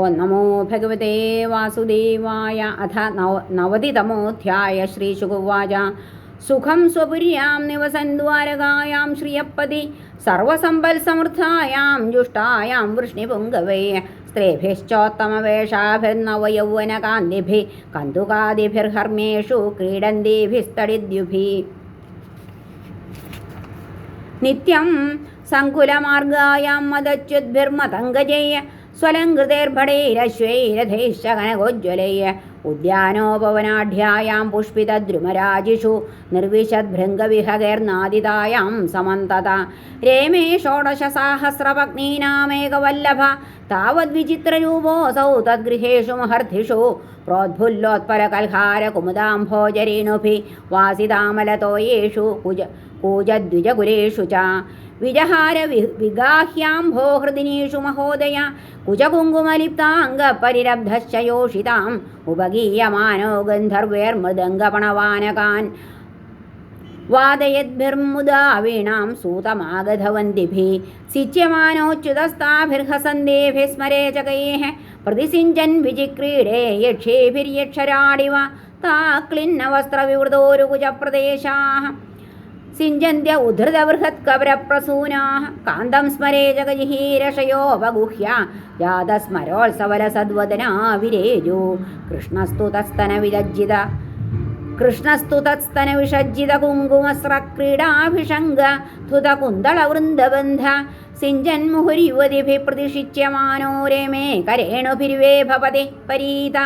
ഓം നമോ ഭഗവതേ വാസുദേവായ അഥ നവ നവതിതമോധ്യായ ശ്രീശുകുവാച സുഖം സ്വപുര്യാം നിവസന്ദ്വാരകായാം ശ്രിയപ്പതി. സർവസമ്പൽസമൃദ്ധായാം ജുഷ്ടായാം വൃഷ്ണിപുങ്കവേ. സ്ത്രീഭിശ്ചോത്തമവേഷാഭിർനവയൗവനകാന്തിഭിः കന്തുകാദിഭിർഹർമ്മേഷു ക്രീഡന്തീഭിസ്തടിദ്യുഭിः. നിത്യം സങ്കുലമാർഗായാം മദച്യുദ്ഭിർമതംഗജയ്യ സ്വലങ്കൃതൈർഭടൈരശ്വൈരഥൈശ്ച കനകോജ്വലയ്യ उद्यानोपवनाढ्यायां पुष्पितद्रुमराजिषु निर्विशद्भृङ्गविहगैर्नादितायां समन्तत। रेमे षोडशसाहस्रपत्नीनामेकवल्लभ तावद्विचित्ररूपोऽसौ तद्गृहेषु महर्धिषु प्रोद्भुल्लोत्पलकल्हारकुमुदाम्भोजरेणुभि वासितामलतोयेषु कुज कूजद्विजगुरेषु च। विजहार वि विगाह्याम्भोहृदिनीषु महोदय, कुजकुङ्कुमलिप्ताङ्गपरिरब्धश्च योषिताम् ഉപഗീയമാനോ ഗന്ധർവേർമൃദംഗപണവാനകാൻ വാദയദ്ഭിർമുദാ വീണാം സൂതമാഗതവന്തിഭി സിച്യമാനോച്യുതസ്താഭിർഹസന്ദേഭിः സ്മരേ ചകൈः പ്രതിസിഞ്ചൻ വിചിക്രീഡേ യക്ഷേഭിര്യക്ഷരാടിവ താക്ലിന്നവസ്ത്രവിവൃതോരുകുജപ്രദേശാः സിഞ്ചന്ത്യ ഉദ്ധൃതബൃഹത്കവരപ്രസൂനാः കാന്തം സ്മരേ ജഗജിഹീരഷയോപഗുഹ്യ ജാതസ്മരോത്സവലസദ്വദനാ വിരേജു കൃഷ്ണസ്തു തസ്തനവിലജ്ജിത കൃഷ്ണസ്തു തത്സ്തനവിഷജ്ജിത കുങ്കുമസ്രക്രീഡാഭിഷംഗ ധുതകുന്തളവൃന്ദബന്ധ. സിഞ്ചന്മുഹുര്യുവതിഭിः പ്രതിഷിച്യമാനോ രമേ കരേണുഭിർവേ ഭവതി പരീത.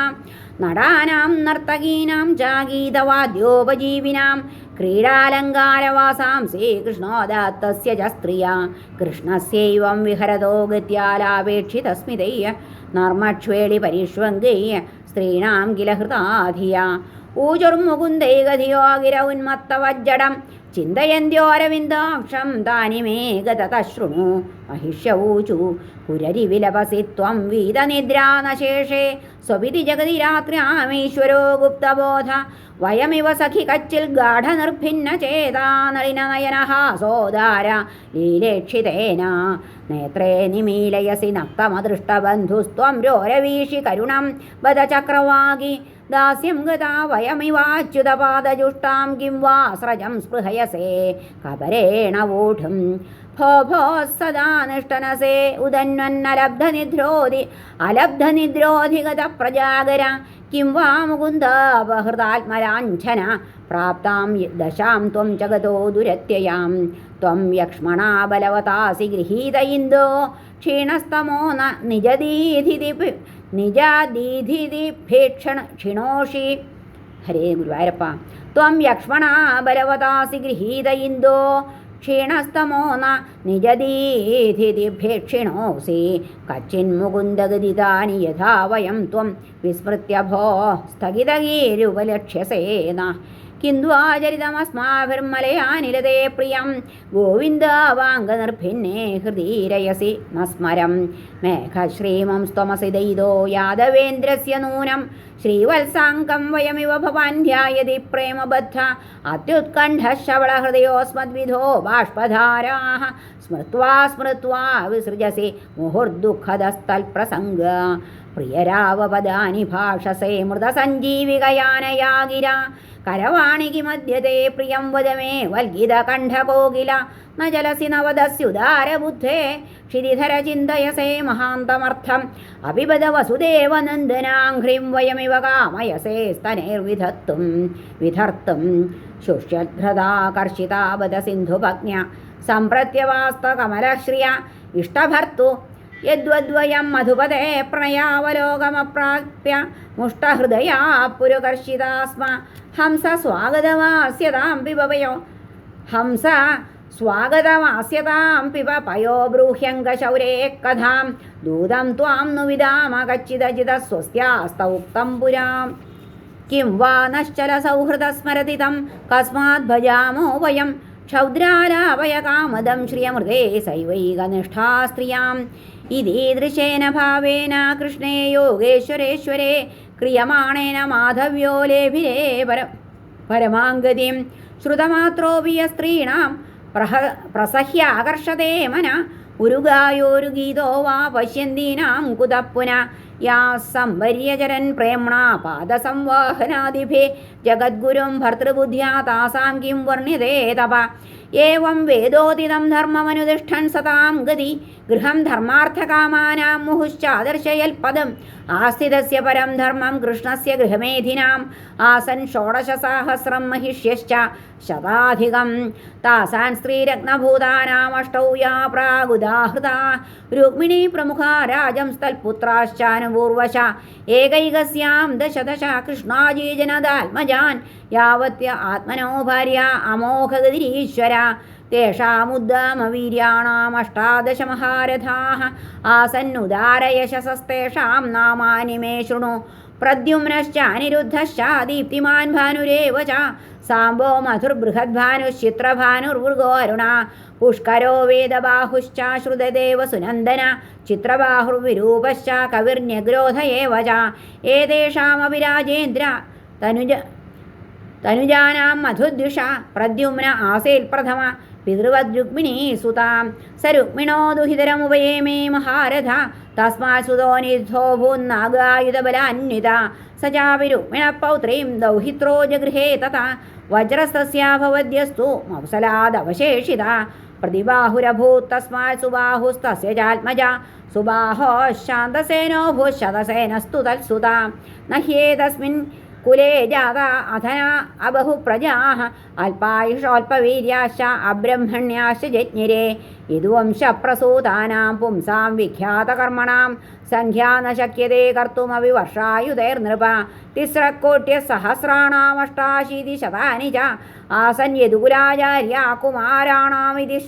നടാനാം നർത്തകീനാം ജാഗീതവാദ്യോപജീവിനാം ഗീതവാദ്യോപജീവിനാം ക്രീഡാലങ്കാരവാസാം ശ്രീകൃഷ്ണോദാത്തസ്യ ച സ്ത്രിയ കൃഷ്ണസ്യൈവം വിഹരതോ ഗത്യാലാപേക്ഷിതസ്മിതയ്യ. നർമ്മക്ഷ്വേളി പരിഷ്വങ്കയ്യ സ്ത്രീണാം കില ഗിര ഉന്മത്തവജ്ജടം ചിന്തയന്ത്യോരവിന്ദാക്ഷം താനിമേ ഗതതശൃണു മഹിഷ്യവൂചു കുരരിവിലപസി ത്വം വീതനിദ്രാനശേഷേ സ്വപിതി ജഗതി രാത്ര്യാമീശ്വരോ ഗുപ്തബോധ. വയമിവ സഖി കച്ചിൽ ഗാഠനിർഭിന്ന ചേതാനളിനനയന ഹാസോദാര ലീലേക്ഷിതേന നേത്രേ നിമീലയസി നക്തമദൃഷ്ടബന്ധുസ്ത്വം രോരവീഷി കരുണം വദ ചക്രവാകി ദാസ്യം ഗതാ വയമിവാച്യുതപാദജുഷ്ടാം കിം വാ സ്രജം സ്പൃഹയസേ കപരേണ വൂഢും. ഭോ ഭോ സദാ നിഷ്ടനസേ ഉദന്വന്നലബ്ധനിദ്രോധി അലബ്ധനിദ്രോധിഗത പ്രജാഗര കിം വാ മുകുന്ദാപഹൃതാത്മരാഞ്ഛന പ്രാപ്താം ദശാം ത്വം ജഗതോ ദുരത്യയാം. ത്വം യക്ഷ്മണാ ബലവതാസി ഗൃഹീത ഇന്ദോ. ക്ഷീണസ്തമോ ന നിജദീധിതി നിജാദീധിതിഭേക്ഷണ ക്ഷിണോഷി. ഹരേ ഗുരുവായൂരപ്പ. ത്വം യക്ഷ്മണാ ബലവതാസി ഗൃഹീത ഇन्दो ക്ഷീണസ്തമോ ന നിജദീധിതിഭേക്ഷിണോസി കച്ചിന്മുകുന്ദഗതിതാനി യഥാ വയം ത്വം വിസ്മൃത്യ ഭോ. സ്ഥഗിതഗീരുപലക്ഷ്യസേന കിന്തു ആചരിതമസ്മാഭിർമലയാനിലതേ പ്രിയം. ഗോവിന്ദാവാംഗനിർഭിന്നേ ഹൃദീരയസി മസ്മരം. മേഘശ്രീമം സ്ത്വമസി ദയിതോ യാദവേന്ദ്രസ്യ നൂനം. ശ്രീവത്സാങ്കം വയമിവ ഭവാൻ ധ്യായതി പ്രേമബദ്ധ. അത്യുത്കണ്ഠശവളഹൃദയോസ്മദ്വിധോ ബാഷ്പധാരാः. സ്മൃത്വാ സ്മൃത്വാ വിസൃജസി മുഹുർദുഃഖദസ്തൽപ്രസംഗ. പ്രിയരാവപദാനി ഭാഷസേ മൃതസഞ്ജീവികയാനയാ ഗിര കരവാണികി മധ്യത്തെ പ്രിയം വദമേ വൽഗിതകണ്ഠകോകില ന ജലസി നവദസ്യുദാരബുദ്ധേ ക്ഷിതിധര ചിന്തയസേ മഹാന്തമർത്ഥം അപിബദ വസുദേവനന്ദനാഘ്രിം വയമിവ കാമയസേ സ്തനൈർവിധത്തും വിധർത്തും ശുഷ്യഭ്രതാകർഷിതാബദ സിന്ധുഭഗ്ന സംപ്രത്യവാസ്തകമലശ്രിയ ഇഷ്ടഭർത്തു यद्वद्वयं मधुपते प्रणयावलोकमप्राप्य मुष्टहृदया पुरुकर्षिता स्म हंस स्वागतमास्यतां पिबपयो हंस स्वागतमास्यतां पिब पयो ब्रूह्यङ्गशौरे कथां दूतं त्वां नु विदाम कच्चिदचितः स्वस्त्यास्तौ उक्तं पुराम् किं वा नश्चलसौहृदस्मरति तं कस्माद् भजामो वयं क्षौद्रालापयकामदं श्रियमृते सैवैकनिष्ठा स्त्रियाँ ഇതീദൃശേന ഭാവേന കൃഷ്ണേ യോഗേശ്വരേശ്വരേ ക്രിയമാണേന മാധവ്യോ ലേഭിരേ പര പരമാംഗതിം ശ്രുതമാത്രോപി സ്ത്രീണാം പ്രഹ പ്രസഹ്യാകർഷതേ മന ഉരുഗായോരു ഗീതോ വാ പശ്യന്തീനാം കുതപ്പുന യാ സംവര്യചരൻ പ്രേംണ പാദസംവാഹനാദിഭേ ജഗദ്ഗുരും ഭർതൃബുദ്ധ്യാ താസാം കിം വർണിതേ തപ. ഏവം വേദോദിതം ധർമ്മമനുതിഷ്ഠൻ സതാം ഗതി ഗൃഹം ധർമാർത്ഥകാമാനാം മുഹുശ്ചാദർശയൽപദം. ആസ്ഥിതസ്യ പരം ധർമ്മം കൃഷ്ണസ്യ ഗൃഹമേധിനാം. ആസൻ ഷോഡശസാഹസ്രം മഹിഷ്യശ്ച ശതാധികം. താസാൻ സ്ത്രീരത്നഭൂതാനാമഷ്ടൗ യാ പ്രാഗുദാഹൃത. രുക്മിണീ പ്രമുഖ രാജം സ്ഥൽപുത്രാശ്ചാനുപൂർവശ ഏകൈകസ്യാം ദശദശ കൃഷ്ണാജീജനദാത്മജാൻ. യാവത്യ ആത്മനോ ഭാര്യ അമോഘഗതിരീശ്വര. तेषामुद्दामवीर्याणामष्टादशमहारथाः आसन्नुदारयशसस्तेषां नामानि मे शृणु प्रद्युम्नश्च अनिरुद्धश्च दीप्तिमान् भानुरेव च साम्बो मधुर्बृहद्भानुश्चित्रभानुर्वृगो अरुणा पुष्करो वेदबाहुश्च श्रुतदेवसुनन्दन चित्रबाहुर्विरूपश्च कविर्न्यग्रोध एव च एतेषामपि राजेन्द्र तनुज तनुजानां मधुद्युषा प्रद्युम्न आसेल्प्रथम पितृवद्रुक्मिणी सुतां। सरुक्मिणो रुक्मिणो दुहितरमुभये मे महारथ। तस्मात् सुतो निद्धो भून्नागायुधबलान्विता। स चापि रुक्मिणः पौत्रीं दौहित्रो जगृहे तथा। वज्रस्तस्याभवद्यस्तु मौसलादवशेषिता। प्रतिबाहुरभूत् तस्मात् सुबाहुस्तस्य चात्मजा। सुबाहोश्चान्तसेनो भूशतसेनस्तु तत्सुता। न ह्येतस्मिन् ഹ്യേതസ്മിൻ കുലേ ജാത അധന അബഹു പ്രജാः जज्ञिरे यदुवंशप्रसूतानां पुंसां विख्यातकर्मणां പുംസാം വിഖ്യാതകർമ്മണാം സംഖ്യാ ന ശക്യത്തെ കർത്തുമവി വർഷായുധൈർനൃപ തിസ്രക്കോട്യസഹസ്രാണാമഷ്ടാശീതി ശതാനി ച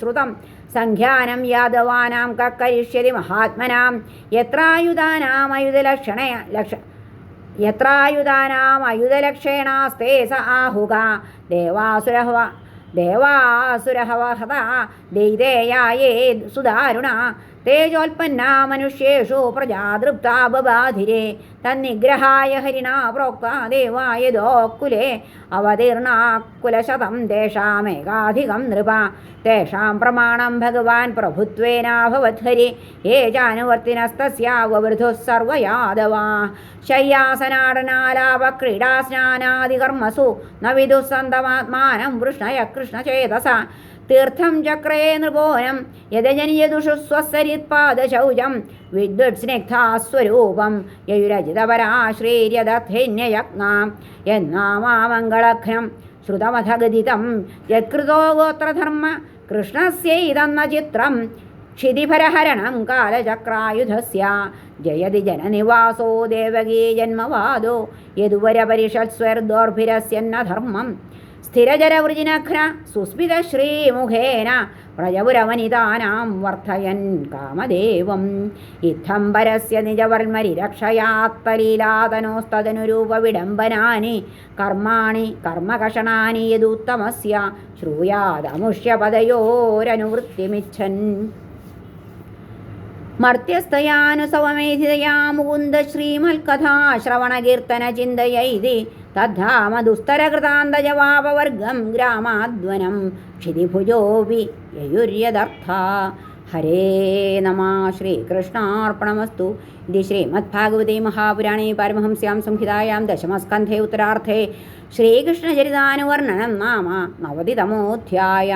श्रुतं। സംഖ്യാനം യാദവാനാം കക്കരിഷ്യതി മഹാത്മനാം യത്രായുധാനാമയുധലക്ഷണ ലക്ഷ യത്രായുധാനാം അയുധലക്ഷേണാസ്തേ സ ആഹുക. ദേവാസുരഹ ദേവാസുരഹവഹത ദൈതേയായേ സുദാരുണ. തേജോൽപ്പന്നാ മനുഷ്യേഷു പ്രജാതൃപ്താ ബബാധിരെ. തന്നിഗ്രഹായ ഹരിണാ പ്രോക്ത ദേവായ ദോക്കുലേ. അവതീർണാക്കുലശതം തേഷാമേകാധികം നൃപ. തേഷാം പ്രമാണം ഭഗവാൻ പ്രഭുത്വേനാഭവദ്ഹരി യേ ചാനുവർത്തിനസ്തസ്യാവൃധുഃ സർവയാദവാ ശയ്യാസനാടനാലാപ ക്രീഡാസ്നാനാദികർമ്മസു ന വിദുഃ സന്തമാത്മാനം വൃഷ്ണയ കൃഷ്ണചേതസ. തീർത്ഥം ചക്രേ നൃപോനം യഥജനിയതുഷു സ്വസരിത്പാദശൗചം വിദ്വത് സ്നിഗ്ധാസ്വരൂപം യയുരജിതപരാശ്രീര്യദധേന്യയജ്ഞാം എന്നാമാമംഗളഘ്നം ശ്രുതമഥഗതിതം യത്കൃതോ ഗോത്രധർമ്മ കൃഷ്ണസ്യൈതന്ന ചിത്രം ക്ഷിതിഭരഹരണം കാലചക്രായുധസ്യ. ജയതി ജനനിവാസോ ദേവകീ ജന്മവാദോ. യദുവരപരിഷത്സ്വർദോർഭിരസ്യന്ന ധർമ്മം സ്ഥിരജരവൃജിനഘ്ന സുസ്മിതശ്രീമുഖേന പ്രജപുരവനിതാനാം വർദ്ധയൻ കാമദേവം. ഇത്തം പരസ്യ നിജവർമ്മരിരക്ഷയാത്തലീലാതനോസ്തനുരൂപവിഡംബനാനി കർമാണി കർമ്മകഷണാനി യദുത്തമസ്യ ശ്രൂയാദമുഷ്യപദയോരനുവൃത്തിമിച്ഛൻ മർത്യസ്തയാനുസവമേധിതയാ മുകുന്ദ ശ്രീമൽക്കഥാശ്രവണകീർത്തന ചിന്തയൈതി. തദ്ധാമദുസ്തരകൃതാന്തജവാപവർഗം ഗ്രാമാധ്വനം ക്ഷിതിഭുജോപി യയുര്യദർത്ഥ ഹരേ നമ ശ്രീകൃഷ്ണാർപ്പണമസ്തു. ഇത് ശ്രീമദ്ഭാഗവതേ മഹാപുരാണേ പരമഹംസ്യാം സംഹിതായാം ദശമസ്കന്ധേ ഉത്തരാർത്ഥേ. ശ്രീകൃഷ്ണചരിതാനുവർണനം നാമ നവതിതമോധ്യായ.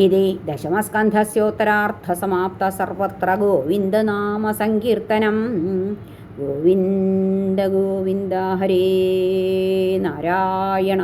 इति दशमस्कन्धस्योत्तरार्थसमाप्त सर्वत्र गोविन्दनामसङ्कीर्तनं गोविन्द गोविन्द हरे नारायण